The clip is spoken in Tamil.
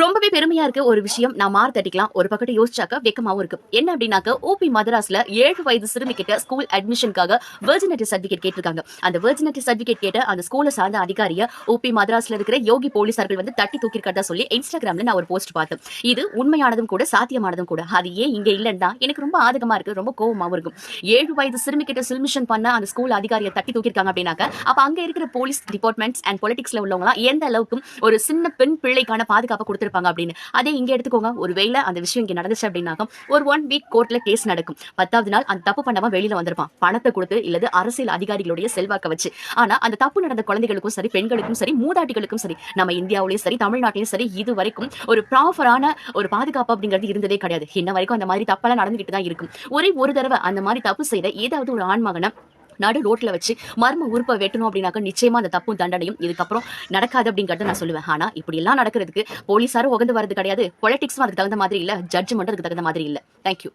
ரொம்பவே பெருமையா இருக்க ஒரு விஷயம். நான் மாறு தட்டிக்கலாம். ஒரு பக்கத்தை யோசிச்சாக்க வெக்கமாவும் இருக்கு. என்ன அப்படின்னாக்க ஓபி மதராஸ்ல ஏழு வயது சிறுமி கிட்ட ஸ்கூல் அட்மிஷனுக்காக வெர்ஜினட்டி சர்டிபிகேட் கேட்டிருக்காங்க. அந்த வெர்ஜினட்டி சர்டிபிகேட் கேட்ட அந்த ஸ்கூலை சார்ந்த அதிகாரிய ஓபி மதராஸ்ல இருக்கிற யோகி போலீசார்கள் வந்து தட்டி தூக்கிருக்கதா சொல்லி இன்ஸ்டாகிராம்ல நான் ஒரு போஸ்ட் பார்த்தேன். இது உண்மையானதும் கூட சாத்தியமானதும் கூட. அது ஏன் இங்க இல்லைன்னா எனக்கு ரொம்ப ஆதகமா இருக்கு. ரொம்ப கோவமாவும் இருக்கும். ஏழு வயது சிறுமி கிட்ட சில்மிஷன் பண்ண அந்த ஸ்கூல் அதிகாரியை தட்டி தூக்கிருக்காங்க அப்படின்னாக்க அப்ப அங்க இருக்கிற போலீஸ் டிபார்ட்மெண்ட்ஸ் அண்ட் பொலிட்டிக்ஸ்ல உள்ளவங்க எந்த அளவுக்கு ஒரு சின்ன பெண் பிள்ளைக்கான பாதுகாப்பை கொடுத்துருப்பாங்க அப்படின்னு. அதே இங்க எடுத்துக்கோங்க. ஒருவேளை அந்த விஷயம் இங்கே நடந்துச்சு அப்படின்னாக்க ஒரு ஒன் வீக் கோர்ட்ல கேஸ் நடக்கும். பத்தாவது நாள் அந்த தப்பு பண்ணவன் வெளியில வந்திருப்பான். பணத்தை கொடுத்து இல்லது அரசியல் அதிகாரிகளுடைய செல்வாக்க வச்சு. ஆனா அந்த தப்பு நடந்த குழந்தைகளுக்கும் சரி பெண்களுக்கும் சரி மூதாட்டிகளுக்கும் சரி நம்ம இந்தியாவிலையும் சரி தமிழ்நாட்டிலையும் சரி இது வரைக்கும் ஒரு ப்ராப்பரான ஒரு பாதுகாப்பு அப்படிங்கிறது இருந்ததே கிடையாது. இன்ன வரைக்கும் அந்த மாதிரி தப்பெல்லாம் நடந்துகிட்டு தான் இருக்கும். ஒரே ஒரு தடவை அந்த மாதிரி தப்பு செய்த ஏதாவது ஒரு ஆண்மகனை நடு ரோட்ல வச்சு மர்ம உறுப்பை வெட்டணும் அப்படின்னாக்க நிச்சயமா அந்த தப்பும் தண்டனையும் இதுக்கப்புறம் நடக்காது அப்படிங்கறத நான் சொல்லுவேன். ஆனா இப்படி எல்லாம் நடக்கிறதுக்கு போலீஸாரும் உகந்து வரது கிடையாது. பொலிட்டிக்ஸும் அதுக்கு தகுந்த மாதிரி இல்ல. ஜட்ஜ்மெண்ட் அதுக்கு தகுந்த மாதிரி இல்ல. தேங்க்யூ